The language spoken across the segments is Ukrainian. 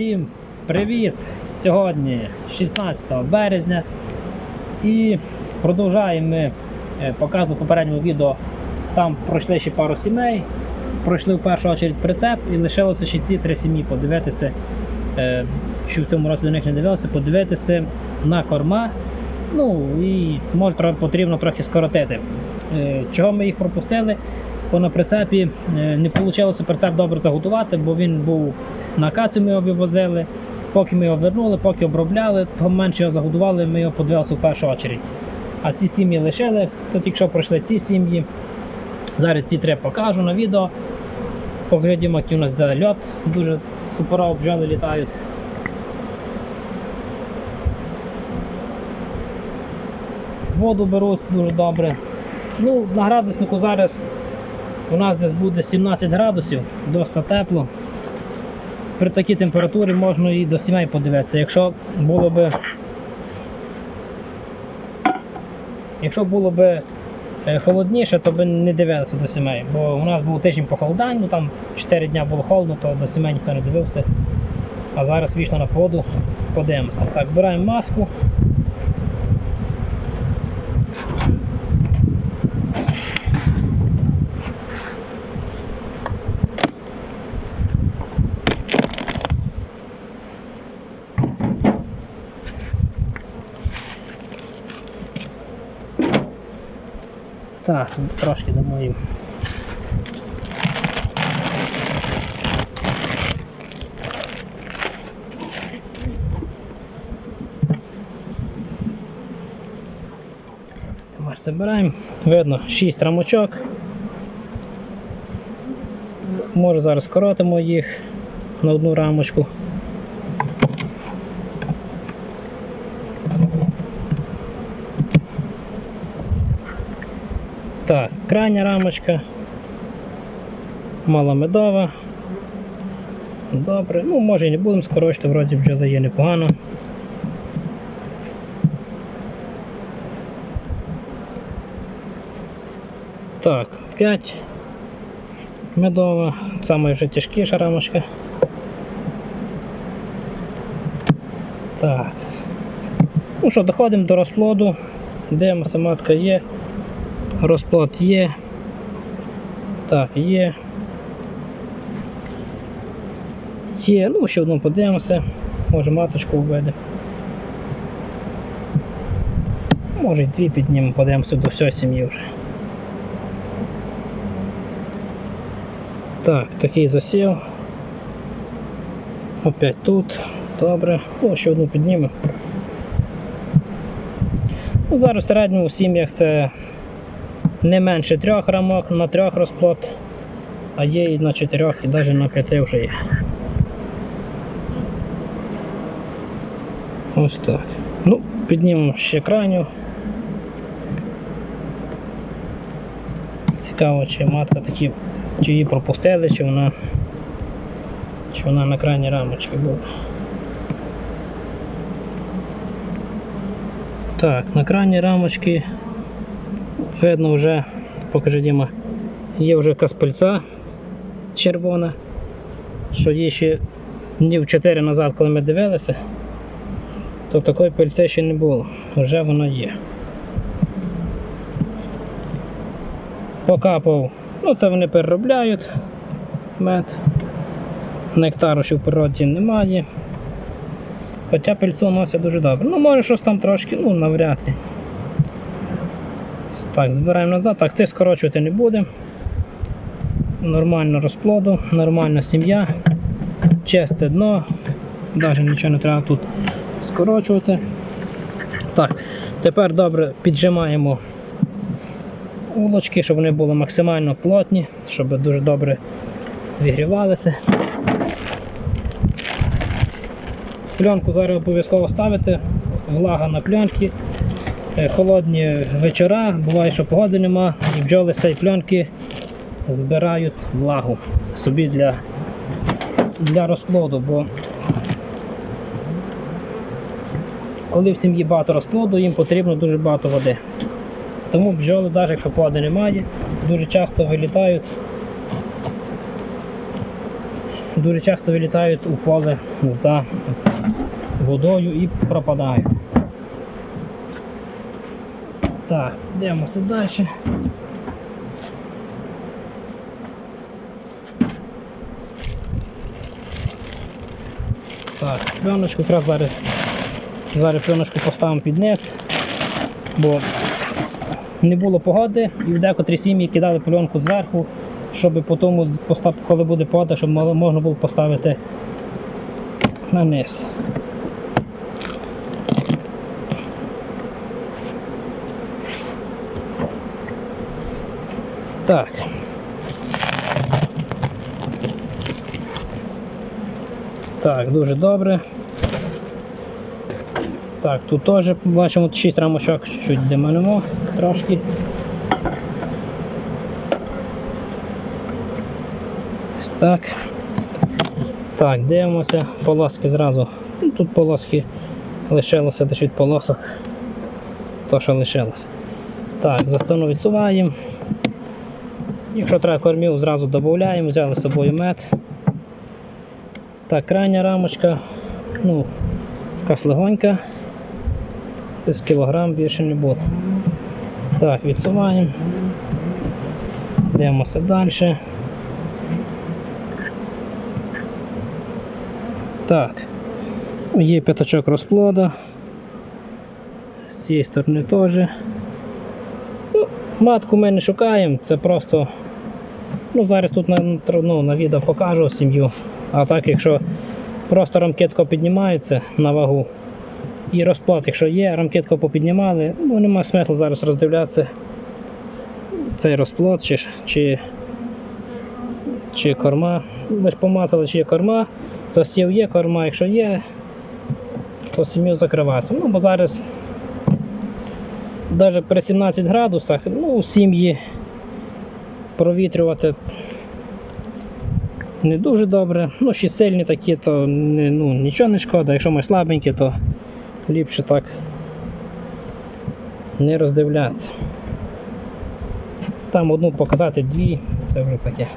Всім привіт! Сьогодні 16 березня і продовжаємо ми е, показувати попередньому відео. Там пройшли ще пару сімей, пройшли в першу чергу прицеп і лишилося ще ці три сім'ї подивитися, е, що в цьому році до них не дивилися, подивитися на корма. Ну і може потрібно трохи скоротити. Е, Чого ми їх пропустили? Бо на прицепі е, не вийшло прицеп добре заготувати, бо він був на кацю ми його вивозили. Поки ми його вернули, поки обробляли, то менше його загодували, ми його подивилися в першу чергу. А ці сім'ї лишили, то тільки що пройшли ці сім'ї. Зараз ці три покажу на відео. Поглядімо, який у нас де льот, дуже суперово бджоли літають. Воду беруть дуже добре. Ну, на градуснику зараз у нас десь буде 17 градусів, досить тепло. При такій температурі можна і до сімей подивитися. Якщо було би. Якщо було би е, холодніше, то би не дивилися до сімей. Бо у нас був тиждень похолодань, ну там 4 дня було холодно, то до сімей ніхто не дивився. А зараз вийшло на воду, подивимося. Так, збираємо маску. Так, трошки дамо їм. Забираємо. Видно 6 рамочок. Може зараз скоротимо їх на одну рамочку. Так, крайня рамочка. Маломедова. Добре. Ну, може і не будемо скорочити, вроді вже є непогано. Так, 5 медова. Саме вже тяжкіша рамочка. Так. Ну що, доходимо до розплоду. Дивимося, матка є. Розплод є. Так, є. Є. Ну, ще одну подивимося. Може маточку введе. Може і дві піднімемо, подивимося до всього сім'ї вже. Так, такий засів. Опять тут. Добре. Ну, ще одну піднімемо. Ну, зараз в середньому в сім'ях це не менше трьох рамок на трьох розплод, а є і на чотирьох, і навіть на п'яти вже є. Ось так. Ну, піднімемо ще крайню. Цікаво, чи матка такі, чи її пропустили, чи вона, чи вона на крайній рамочці була. Так, на крайній рамочці видно вже, покажи Діма, є вже каспельця червона, що її ще днів 4 назад, коли ми дивилися, то такої пильці ще не було, вже вона є. Покапав, ну це вони переробляють мед. Нектару ще в природі немає. Хоча пильцу носять дуже добре. Ну може щось там трошки, ну навряд ли. Так, збираємо назад. Так, це скорочувати не будемо. Нормально розплоду, нормальна сім'я, чисте дно, навіть нічого не треба тут скорочувати. Так, тепер добре піджимаємо улочки, щоб вони були максимально плотні, щоб дуже добре вигрівалися. Пленку зараз обов'язково ставити, влага на пленки. Е, холодні вечора, буває, що погоди нема, і бджоли з цієї пленки збирають влагу собі для, для розплоду, бо коли в сім'ї багато розплоду, їм потрібно дуже багато води. Тому бджоли, навіть якщо погоди немає, дуже часто вилітають дуже часто вилітають у поле за водою і пропадають. Так, йдемося далі. Так, пленочку якраз зараз, зараз пленочку поставимо під низ, бо не було погоди і в декотрі сім'ї кидали пленку зверху, щоб потім, коли буде погода, щоб можна було поставити на низ. Так. Так, дуже добре. Так, тут теж бачимо 6 рамочок, чуть демалюємо трошки. Ось так. Так, дивимося, полоски зразу. Ну, тут полоски лишилося десь від полосок. То, що лишилося. Так, застану відсуваємо. Якщо треба кормів, зразу додаємо, взяли з собою мед. Так, крайня рамочка, ну, така слегонька. Десь кілограм більше не буде. Так, відсуваємо. Дивимося далі. Так, є п'ятачок розплода. З цієї сторони теж. Ну, матку ми не шукаємо, це просто. Ну, зараз тут на, ну, на відео покажу сім'ю. А так, якщо просто рамкетка піднімається на вагу і розплат, якщо є, рамкетку попіднімали, ну нема смислу зараз роздивлятися цей розплод чи, чи, чи корма. Лиш помацали, чи є корма, засів є корма, якщо є, то сім'ю закривається. Ну, бо зараз навіть при 17 градусах, ну, сім'ї провітрювати не дуже добре. Ну, ще сильні такі, то не, ну, нічого не шкода. Якщо ми слабенькі, то ліпше так не роздивлятися. Там одну показати, дві, це вже таке.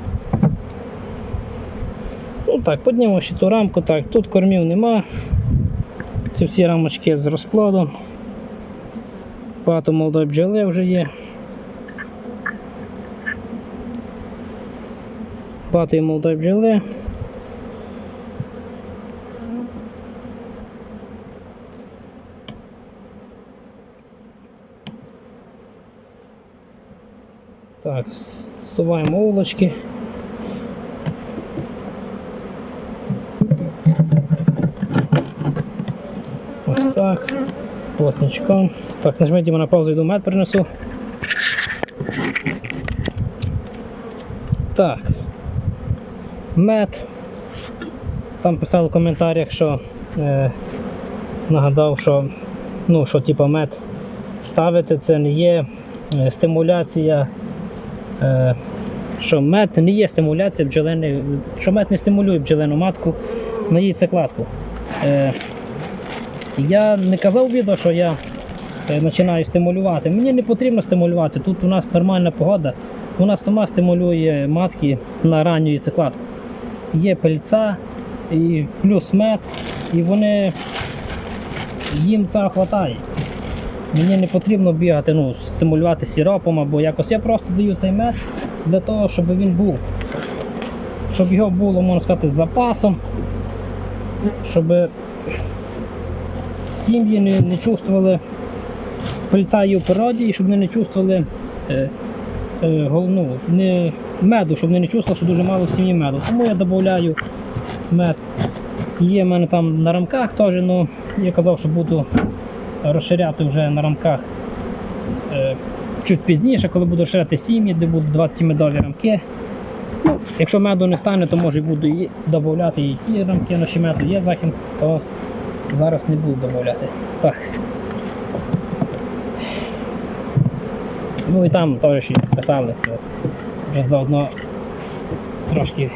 Ну так, піднімемо ще цю рамку, так, тут кормів нема. Це всі рамочки з розплодом. Багато молодої бджоли вже є. Є молодої бджоли. Так, суваємо улочки. Ось так. Плотничком. Так, нажміть на паузу, йду мед принесу. Так. Мед. Там писали в коментарях, що е, нагадав, що ну, що типу мед ставити це не є е, стимуляція. Е, що мед не є стимуляція бджолини, що мед не стимулює бджолину матку на її цикладку. Е, я не казав відео, що я е, починаю стимулювати. Мені не потрібно стимулювати. Тут у нас нормальна погода. Вона сама стимулює матки на ранню її цикладку. Є пильця і плюс мед, і вони їм цього вистачає. Мені не потрібно бігати, ну, стимулювати сиропом або якось. Я просто даю цей мед для того, щоб він був. Щоб його було, можна сказати, з запасом, щоб сім'ї не, не чувствували пильця і в природі, і щоб вони не чувствували е, е, головну, не меду, щоб вони не чувствували, що дуже мало в сім'ї меду. Тому я додаю мед. Є в мене там на рамках теж, ну я казав, що буду розширяти вже на рамках е, чуть пізніше, коли буду розширяти сім'ї, де будуть 20 медові рамки. Ну, якщо меду не стане, то може буду і додати і ті рамки, ще меду є захід, то зараз не буду додати. Так. Ну і там теж писали, що вже заодно трошки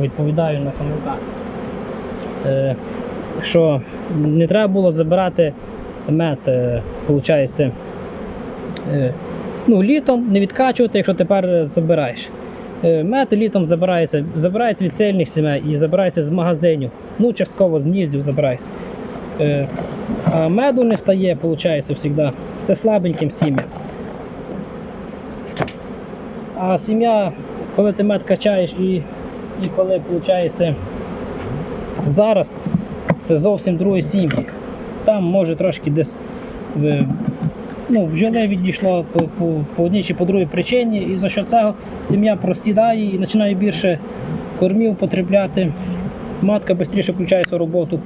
відповідаю на коментар. Е, що не треба було забирати мед, е, виходить, е, ну, літом не відкачувати, якщо тепер забираєш. Е, Мед літом забирається, забирається від сильних сімей і забирається з магазинів. Ну, частково з гніздів забирається. Е, А меду не стає, виходить, завжди. Це слабеньким сім'ям. А сім'я, коли ти мед качаєш і, і коли виходить зараз, це зовсім другі сім'ї. Там може трошки десь в, ну, бджоли відійшло по, по, по одній чи по другій причині, і за що цього сім'я просідає і починає більше кормів потребляти. Матка швидше включається в роботу.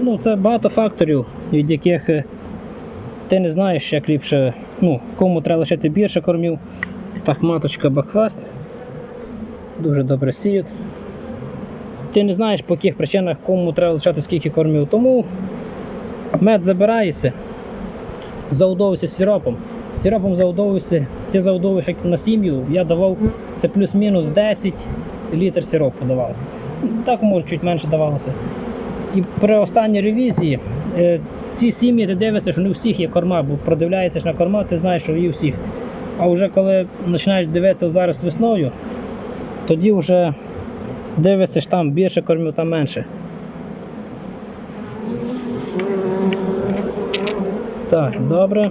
Ну, це багато факторів, від яких е, ти не знаєш, як ліпше, ну, кому треба лишити більше кормів. Так, маточка бакфаст. Дуже добре сіють. Ти не знаєш по яких причинах кому треба лишати скільки кормів. Тому мед забирається, заудовується сиропом. Сиропом заудовується, ти заудовуєш як на сім'ю, я давав це плюс-мінус 10 літр сиропу давалося. Так може чуть менше давалося. І при останній ревізії е, ці сім'ї ти дивишся, що не у всіх є корма, бо продивляєшся на корма, ти знаєш, що є у всіх. А вже коли починаєш дивитися зараз весною, тоді вже дивишся, що там більше кормів, там менше. Так, добре.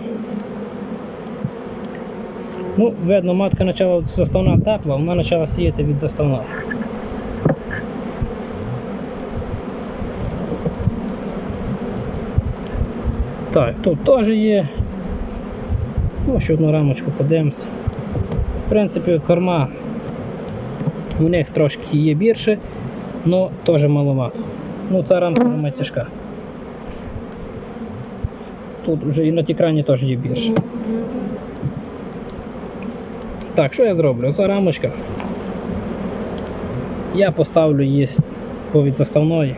Ну, видно, матка почала заставна тепла, вона почала сіяти від заставна. Так, тут теж є. Ну, ще одну рамочку подивимося. В принципі, корма у них трошки є більше, але теж маловато. Ну, ця рамка вона тяжка. Тут вже і на тій крані теж є більше. Так, що я зроблю? Ця рамочка. Я поставлю її по від заставної.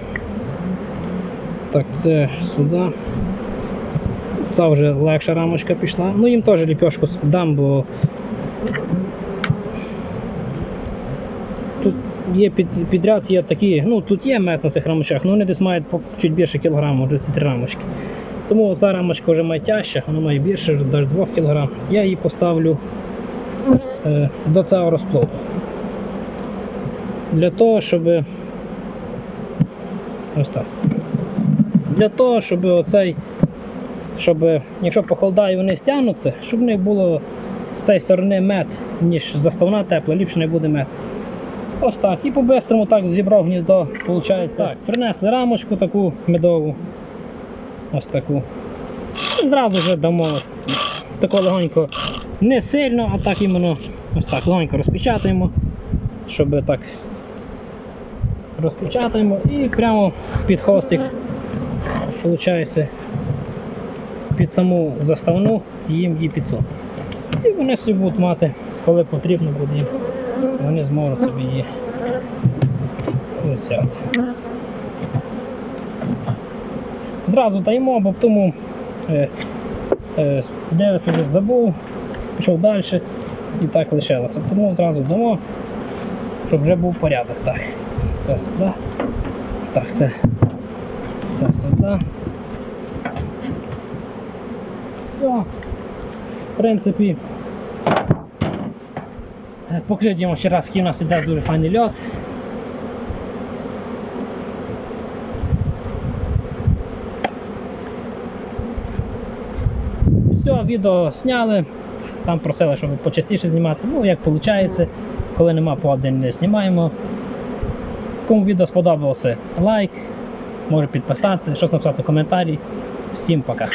Так, це сюди. Це вже легша рамочка пішла. Ну їм теж ліпьошку дам, бо тут є під, підряд, є такі, ну тут є мед на цих рамочках, але вони десь мають чуть більше кілограму, вже ці три рамочки. Тому ця рамочка вже має тяжча, вона має більше, навіть 2 кг. Я її поставлю е, до цього розплоду. Для того, щоб ось так. Для того, щоб оцей щоб якщо похолодає вони стягнуться, щоб в них було з цієї сторони мед, ніж заставна тепла, ліпше не буде мед. Ось так. І по-бистрому так зібрав гніздо, виходить. Так, принесли рамочку таку медову. Ось таку. І зразу вже дамо тако легонько не сильно, а так іменно ось так легонько розпечатаємо, щоб так розпечатаємо і прямо під хвостик виходить під саму заставну їм її підсунути. І вони собі будуть мати, коли потрібно буде їм, вони зможуть собі її взяти. Зразу даємо, бо тому е, е, дивиться вже забув, пішов далі і так лишилося. Тому зразу дамо, щоб вже був порядок. Так, це сюди. Так, це, це сюди. Все. В принципі, е, покажіть ще раз, який у нас іде дуже файний льот. Все, відео зняли. Там просили, щоб почастіше знімати. Ну, як виходить, коли нема погоди, не знімаємо. Кому відео сподобалося, лайк, може підписатися, щось написати в коментарі. Всім пока.